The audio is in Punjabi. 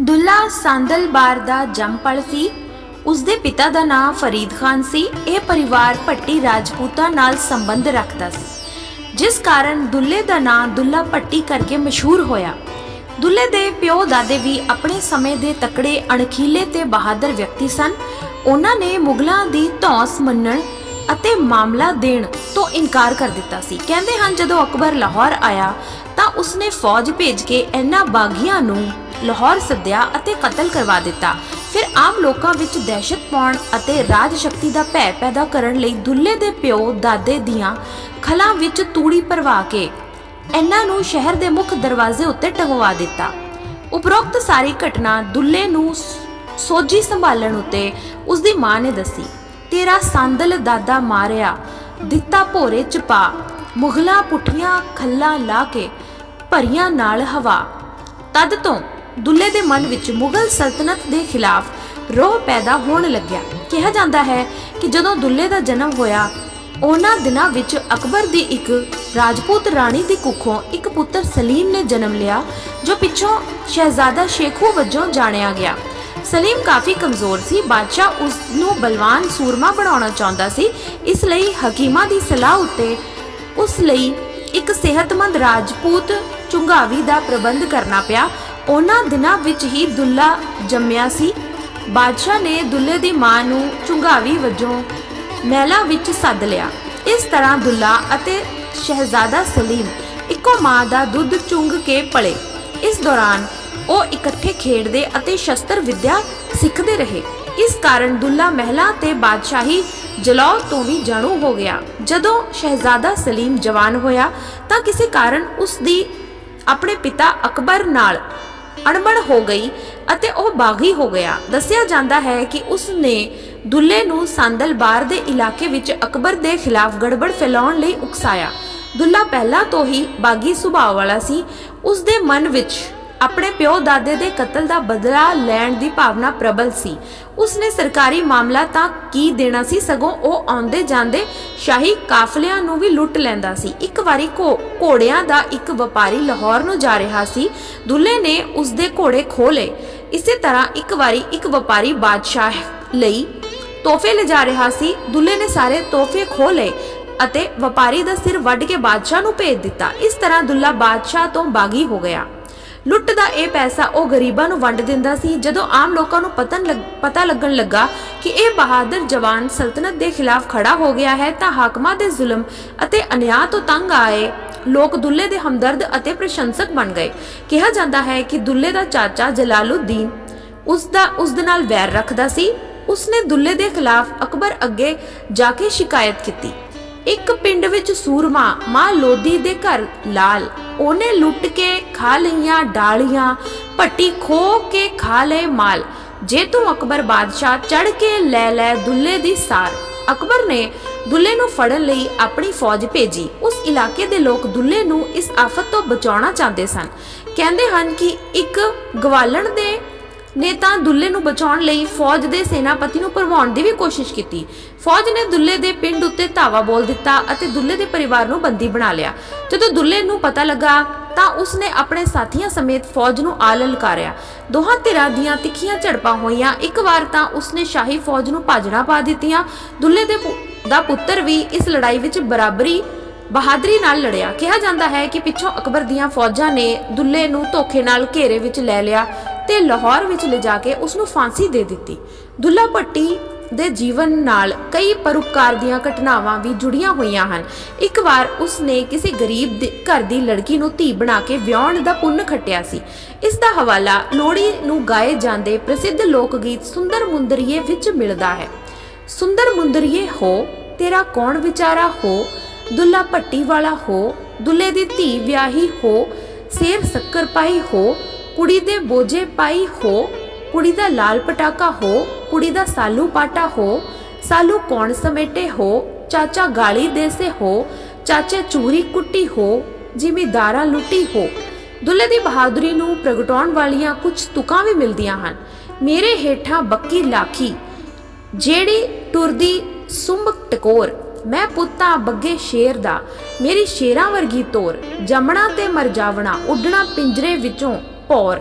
ਦੁੱਲਾ ਸੰਦਲਬਾਰ ਦਾ ਜੰਮਪਲ ਸੀ। ਉਸ ਦੇ ਪਿਤਾ ਦਾ ਨਾਮ ਫਰੀਦ ਖਾਨ ਸੀ। ਇਹ ਪਰਿਵਾਰ ਭੱਟੀ ਰਾਜਪੂਤਾਂ ਨਾਲ ਸੰਬੰਧ ਰੱਖਦਾ ਸੀ। ਜਿਸ ਕਾਰਨ ਦੁੱਲੇ ਦਾ ਨਾਮ ਦੁੱਲਾ ਭੱਟੀ ਕਰਕੇ ਮਸ਼ਹੂਰ ਹੋਇਆ। ਦੁੱਲੇ ਦੇ ਪਿਓ ਦਾਦੇ ਵੀ ਆਪਣੇ ਸਮੇਂ ਦੇ ਤਕੜੇ, ਅਣਖੀਲੇ ਤੇ ਬਹਾਦਰ ਵਿਅਕਤੀ ਸਨ। ਉਹਨਾਂ ਨੇ ਮੁਗਲਾਂ ਦੀ ਧੌਂਸ ਮੰਨਣ ਅਤੇ ਮਾਮਲਾ ਦੇਣ ਤੋਂ ਇਨਕਾਰ ਕਰ ਦਿੱਤਾ ਸੀ। ਕਹਿੰਦੇ ਹਨ, ਜਦੋਂ ਅਕਬਰ ਲਾਹੌਰ ਆਇਆ ਤਾਂ ਉਸਨੇ ਫੌਜ ਭੇਜ ਕੇ ਇਹਨਾਂ ਬਾਗੀਆਂ ਨੂੰ ਲਾਹੌਰ ਸੱਦਿਆ ਅਤੇ ਕਤਲ ਕਰਵਾ ਦਿੱਤਾ। ਫਿਰ ਆਮ ਲੋਕਾਂ ਵਿੱਚ ਦਹਿਸ਼ਤ ਪਾਉਣ ਅਤੇ ਰਾਜ ਸ਼ਕਤੀ ਦਾ ਭੈ ਪੈਦਾ ਕਰਨ ਲਈ ਦੁੱਲੇ ਦੇ ਪਿਓ ਦਾਦੇ ਦੀਆਂ ਖਲਾਂ ਵਿੱਚ ਤੂੜੀ ਭਰਵਾ ਕੇ ਇਹਨਾਂ ਨੂੰ ਸ਼ਹਿਰ ਦੇ ਮੁੱਖ ਦਰਵਾਜ਼ੇ ਉੱਤੇ ਟੰਗਵਾ ਦਿੱਤਾ। ਉਪਰੋਕਤ ਸਾਰੀ ਘਟਨਾ ਦੁੱਲੇ ਨੂੰ ਸ- ਸੋਝੀ ਸੰਭਾਲਣ ਉੱਤੇ ਉਸ ਦੀ ਮਾਂ ਨੇ ਦੱਸੀ। ਤੇਰਾ ਸੰਦਲ ਦਾਦਾ ਮਾਰਿਆ, ਦਿੱਤਾ ਭੋਰੇ ਚ ਪਾ ਮੁਗਲਾਂ ਪੁੱਠੀਆਂ ਖੱਲਾਂ ਲਾ ਕੇ ਭਰੀਆਂ ਨਾਲ ਹਵਾ। ਤਦ ਤੋਂ ਦੁੱਲੇ ਦੇ ਮਨ ਵਿੱਚ ਮੁਗਲ ਸਲਤਨਤ ਦੇ ਖਿਲਾਫ ਰੋਹ ਪੈਦਾ ਹੋਣ ਲੱਗਿਆ। ਕਿਹਾ ਜਾਂਦਾ ਹੈ ਕਿ ਜਦੋਂ ਦੁੱਲੇ ਦਾ ਜਨਮ ਹੋਇਆ, ਉਹਨਾਂ ਦਿਨਾਂ ਵਿੱਚ ਅਕਬਰ ਦੀ ਇੱਕ ਰਾਜਪੂਤ ਰਾਣੀ ਦੀ ਕੁੱਖੋਂ ਇੱਕ ਪੁੱਤਰ ਸਲੀਮ ਨੇ ਜਨਮ ਲਿਆ, ਜੋ ਪਿੱਛੋਂ ਸ਼ਹਿਜ਼ਾਦਾ ਸ਼ੇਖੂ ਵਜੋਂ ਜਾਣਿਆ ਗਿਆ। ਸਲੀਮ ਕਾਫੀ ਕਮਜ਼ੋਰ ਸੀ, ਬਾਦਸ਼ਾਹ ਉਸ ਨੂੰ ਬਲਵਾਨ ਸੂਰਮਾ ਬਣਾਉਣਾ ਚਾਹੁੰਦਾ ਸੀ, ਇਸ ਲਈ ਹਕੀਮਾਂ ਦੀ ਸਲਾਹ ਉੱਤੇ ਉਸ ਲਈ ਇੱਕ ਸਿਹਤਮੰਦ ਰਾਜਪੂਤ ਚੁੰਗਾਵੀ ਦਾ ਪ੍ਰਬੰਧ ਕਰਨਾ ਪਿਆ। ਉਹਨਾਂ ਦਿਨਾਂ ਵਿੱਚ ਹੀ ਦੁੱਲਾ ਜੰਮਿਆ ਸੀ। ਬਾਦਸ਼ਾਹ ਨੇ ਦੁੱਲੇ ਦੀ ਮਾਂ ਨੂੰ ਚੁੰਗਾਵੀ ਵਜੋਂ ਮਹਿਲਾ ਵਿੱਚ ਸੱਦ ਲਿਆ। ਇਸ ਤਰ੍ਹਾਂ ਦੁੱਲਾ ਅਤੇ ਸ਼ਹਿਜ਼ਾਦਾ ਸਲੀਮ ਇੱਕੋ ਮਾਂ ਦਾ ਦੁੱਧ ਚੁੰਗ ਕੇ ਪਲੇ। ਇਸ ਦੌਰਾਨ ਉਹ ਇਕੱਠੇ ਖੇਡਦੇ ਅਤੇ ਸ਼ਸਤਰ ਵਿਦਿਆ ਸਿੱਖਦੇ ਰਹੇ। ਇਸ ਕਾਰਨ ਦੁੱਲਾ ਮਹਿਲਾ ਤੇ ਬਾਦਸ਼ਾਹੀ ਜਲੌਰ ਤੋਂ ਵੀ ਜਾਣੂ ਹੋ ਗਿਆ। ਜਦੋਂ ਸ਼ਹਿਜ਼ਾਦਾ ਸਲੀਮ ਜਵਾਨ ਹੋਇਆ ਤਾਂ ਕਿਸੇ ਕਾਰਨ ਉਸ ਦੀ ਆਪਣੇ ਪਿਤਾ ਅਕਬਰ ਨਾਲ ਅਣਬਣ ਹੋ ਗਈ ਅਤੇ ਉਹ ਬਾਗੀ ਹੋ ਗਿਆ। ਦੱਸਿਆ ਜਾਂਦਾ ਹੈ ਕਿ ਉਸ ਨੇ ਦੁੱਲੇ ਨੂੰ ਸੰਦਲਬਾਰ ਦੇ ਇਲਾਕੇ ਵਿੱਚ ਅਕਬਰ ਦੇ ਖਿਲਾਫ ਗੜਬੜ ਫੈਲਾਉਣ ਲਈ ਉਕਸਾਇਆ। ਦੁੱਲਾ ਪਹਿਲਾਂ ਤੋਂ ਹੀ ਬਾਗੀ ਸੁਭਾਅ ਵਾਲਾ ਸੀ। ਉਸ ਦੇ ਮਨ ਵਿੱਚ ਆਪਣੇ ਪਿਓ ਦਾਦੇ ਦੇ ਕਤਲ ਦਾ ਬਦਲਾ ਲੈਣ ਦੀ ਭਾਵਨਾ ਪ੍ਰਬਲ ਸੀ। ਉਸਨੇ ਸਰਕਾਰੀ ਮਾਮਲਾ ਤਾਂ ਕੀ ਦੇਣਾ ਸੀ? ਸਗੋਂ ਉਹ ਆਉਂਦੇ ਜਾਂਦੇ ਸ਼ਾਹੀ ਕਾਫਲਿਆਂ ਨੂੰ ਵੀ ਲੁੱਟ ਲੈਂਦਾ ਸੀ। ਇੱਕ ਵਾਰੀ ਘੋ- ਘੋੜਿਆਂ ਦਾ ਇੱਕ ਵਪਾਰੀ ਲਾਹੌਰ ਨੂੰ ਜਾ ਰਿਹਾ ਸੀ। ਦੁੱਲੇ ਨੇ ਉਸਦੇ ਘੋੜੇ ਖੋਹ ਲਏ। ਇਸੇ ਤਰ੍ਹਾਂ ਇੱਕ ਵਾਰੀ ਇੱਕ ਵਪਾਰੀ ਬਾਦਸ਼ਾਹ ਲਈ ਤੋਹਫੇ ਲਿਜਾ ਰਿਹਾ ਸੀ। ਦੁੱਲੇ ਨੇ ਸਾਰੇ ਤੋਹਫੇ ਖੋਹ ਲਏ ਅਤੇ ਵਪਾਰੀ ਦਾ ਸਿਰ ਵੱਢ ਕੇ ਬਾਦਸ਼ਾਹ ਨੂੰ ਭੇਜ ਦਿੱਤਾ। ਇਸ ਤਰ੍ਹਾਂ ਦੁੱਲਾ ਬਾਦਸ਼ਾਹ ਤੋਂ ਬਾਗੀ ਹੋ ਗਿਆ। ਲੁੱਟ ਦਾ ਇਹ ਪੈਸਾ ਉਹ ਗਰੀਬਾਂ ਨੂੰ ਵੰਡ ਦਿੰਦਾ ਸੀ। ਜਦੋਂ ਆਮ ਲੋਕਾਂ ਨੂੰ ਪਤਾ ਲੱਗਣ ਲੱਗਾ ਕਿ ਇਹ ਬਹਾਦਰ ਜਵਾਨ ਸਲਤਨਤ ਦੇ ਖਿਲਾਫ ਖੜਾ ਹੋ ਗਿਆ ਹੈ, ਤਾਂ ਹਾਕਮਾਂ ਦੇ ਜ਼ੁਲਮ ਅਤੇ ਅਨਿਆਂ ਤੋਂ ਤੰਗ ਆਏ ਲੋਕ ਦੁੱਲੇ ਦੇ ਹਮਦਰਦ ਅਤੇ ਪ੍ਰਸ਼ੰਸਕ ਬਣ ਗਏ। ਕਿਹਾ ਜਾਂਦਾ ਹੈ ਕਿ ਦੁੱਲੇ ਦਾ ਚਾਚਾ ਜਲਾਲੁਦੀਨ ਉਸ ਦਾ ਉਸ ਦੇ ਨਾਲ ਵੈਰ ਰੱਖਦਾ ਸੀ। ਉਸਨੇ ਦੁੱਲੇ ਦੇ ਖਿਲਾਫ ਅਕਬਰ ਅੱਗੇ ਜਾ ਕੇ ਸ਼ਿਕਾਇਤ ਕੀਤੀ। ਇੱਕ ਪਿੰਡ ਵਿੱਚ ਸੂਰਮਾ ਮਾਂ ਲੋਦੀ ਦੇ ਘਰ ਲਾਲ ਉਹਨੇ ਲੁੱਟ ਕੇ ਖਾ ਲਈਆਂ ਡਾਲੀਆਂ ਪੱਟੀ ਖੋ ਕੇ ਖਾ ਲਏ ਮਾਲ। ਜੇ ਤੂੰ ਅਕਬਰ ਬਾਦਸ਼ਾਹ ਚੜ ਕੇ ਲੈ ਲੈ ਦੁੱਲੇ ਦੀ ਸਾਰ। ਅਕਬਰ ਨੇ ਦੁੱਲੇ ਨੂੰ ਫੜਨ ਲਈ ਆਪਣੀ ਫੌਜ ਭੇਜੀ। ਉਸ ਇਲਾਕੇ ਦੇ ਲੋਕ ਦੁੱਲੇ ਨੂੰ ਇਸ ਆਫਤ ਤੋਂ ਬਚਾਉਣਾ ਚਾਹੁੰਦੇ ਸਨ। ਕਹਿੰਦੇ ਹਨ ਕਿ ਇੱਕ ਗਵਾਲਣ ਦੇ ਨੇ ਤਾਂ ਦੁੱਲੇ ਨੂੰ ਬਚਾਉਣ ਲਈ ਫੌਜ ਦੇ ਸੈਨਾਪਤੀ ਨੂੰ ਭਰਵਾਉਣ ਦੀ ਵੀ ਕੋਸ਼ਿਸ਼ ਕੀਤੀ। ਫੌਜ ਨੇ ਦੁੱਲੇ ਦੇ ਪਿੰਡ ਉੱਤੇ ਧਾਵਾ ਬੋਲ ਦਿੱਤਾ ਅਤੇ ਦੁੱਲੇ ਦੇ ਪਰਿਵਾਰ ਨੂੰ ਬੰਦੀ ਬਣਾ ਲਿਆ। ਜਦੋਂ ਦੁੱਲੇ ਨੂੰ ਪਤਾ ਲੱਗਾ, ਤਾਂ ਉਸਨੇ ਆਪਣੇ ਸਾਥੀਆਂ ਸਮੇਤ ਫੌਜ ਨੂੰ ਆ ਲਲਕਾਰਿਆ। ਦੋਹਾਂ ਧਿਰਾਂ ਦੀਆਂ ਤਿੱਖੀਆਂ ਝੜਪਾਂ ਹੋਈਆਂ। ਇੱਕ ਵਾਰ ਤਾਂ ਉਸਨੇ ਸ਼ਾਹੀ ਫੌਜ ਨੂੰ ਭਾਜੜਾ ਪਾ ਦਿੱਤੀਆਂ। ਦੁੱਲੇ ਦੇ ਦਾ ਪੁੱਤਰ ਵੀ ਇਸ ਲੜਾਈ ਵਿੱਚ ਬਰਾਬਰੀ, ਬਹਾਦਰੀ ਨਾਲ ਲੜਿਆ। ਕਿਹਾ ਜਾਂਦਾ ਹੈ ਕਿ ਪਿੱਛੋਂ ਅਕਬਰ ਦੀਆਂ ਫੌਜਾਂ ਨੇ ਦੁੱਲੇ ਨੂੰ ਧੋਖੇ ਨਾਲ ਘੇਰੇ ਵਿੱਚ ਲੈ ਲਿਆ। ਤੇ ਲਾਹੌਰ ਵਿੱਚ ਲਿਜਾ ਕੇ ਉਸ ਨੂੰ ਫਾਂਸੀ ਦੇ ਦਿੱਤੀ। ਦੁੱਲਾ ਭੱਟੀ ਦੇ ਜੀਵਨ ਨਾਲ ਕਈ ਪਰਉਪਕਾਰ ਦੀਆਂ ਘਟਨਾਵਾਂ ਵੀ ਜੁੜੀਆਂ ਹੋਈਆਂ ਹਨ। ਇੱਕ ਵਾਰ ਉਸ ਨੇ ਕਿਸੇ ਗਰੀਬ ਦੇ ਘਰ ਦੀ ਲੜਕੀ ਨੂੰ ਧੀ ਬਣਾ ਕੇ ਵਿਆਹਣ ਦਾ ਪੁੰਨ ਖੱਟਿਆ ਸੀ। ਇਸ ਦਾ ਹਵਾਲਾ ਲੋਹੜੀ ਨੂੰ ਗਾਏ ਜਾਂਦੇ ਪ੍ਰਸਿੱਧ ਲੋਕ ਗੀਤ ਸੁੰਦਰ ਮੁੰਦਰੀਏ ਵਿੱਚ ਮਿਲਦਾ ਹੈ। ਸੁੰਦਰ ਮੁੰਦਰੀਏ ਹੋ, ਤੇਰਾ ਕੌਣ ਵਿਚਾਰਾ ਹੋ? ਦੁੱਲਾ ਭੱਟੀ ਵਾਲਾ ਹੋ, ਦੁੱਲੇ ਦੀ ਧੀ ਵਿਆਹੀ ਹੋ, ਸੇਰ ਸ਼ੱਕਰ ਪਾਈ ਹੋ ਕੁੜੀ ਦੇ ਬੋਝੇ ਪਾਈ ਹੋ, ਕੁੜੀ ਦਾ ਲਾਲ ਪਟਾਕਾ ਹੋ, ਕੁੜੀ ਦਾ ਸਾਲੂ ਪਾਟਾ ਹੋ, ਸਾਲੂ ਕੌਣ ਸਮੇਟੇ ਹੋ, ਚਾਚਾ ਗਾਲੀ ਦੇਸੇ ਹੋ, ਚਾਚੇ ਚੂਰੀ ਕੁੱਟੀ ਹੋ ਜ਼ਿਮੀਦਾਰਾਂ ਲੁੱਟੀ ਹੋ। ਦੁੱਲੇ ਦੀ ਬਹਾਦਰੀ ਨੂੰ ਪ੍ਰਗਟਾਉਣ ਵਾਲੀਆਂ ਕੁਝ ਤੁਕਾਂ ਵੀ ਮਿਲਦੀਆਂ ਹਨ। ਮੇਰੇ ਹੇਠਾਂ ਬੱਕੀ ਲਾਖੀ, ਜਿਹੜੀ ਟੁਰਦੀ ਸੁੰਬ ਟਕੋਰ। ਮੈਂ ਪੁੱਤਾਂ ਬੱਗੇ ਸ਼ੇਰ ਦਾ, ਮੇਰੀ ਸ਼ੇਰਾਂ ਵਰਗੀ ਤੋਰ। ਜੰਮਣਾ ਤੇ ਮਰ ਜਾਵਣਾ, ਉੱਡਣਾ ਪਿੰਜਰੇ ਵਿੱਚੋਂ ਭੌਰ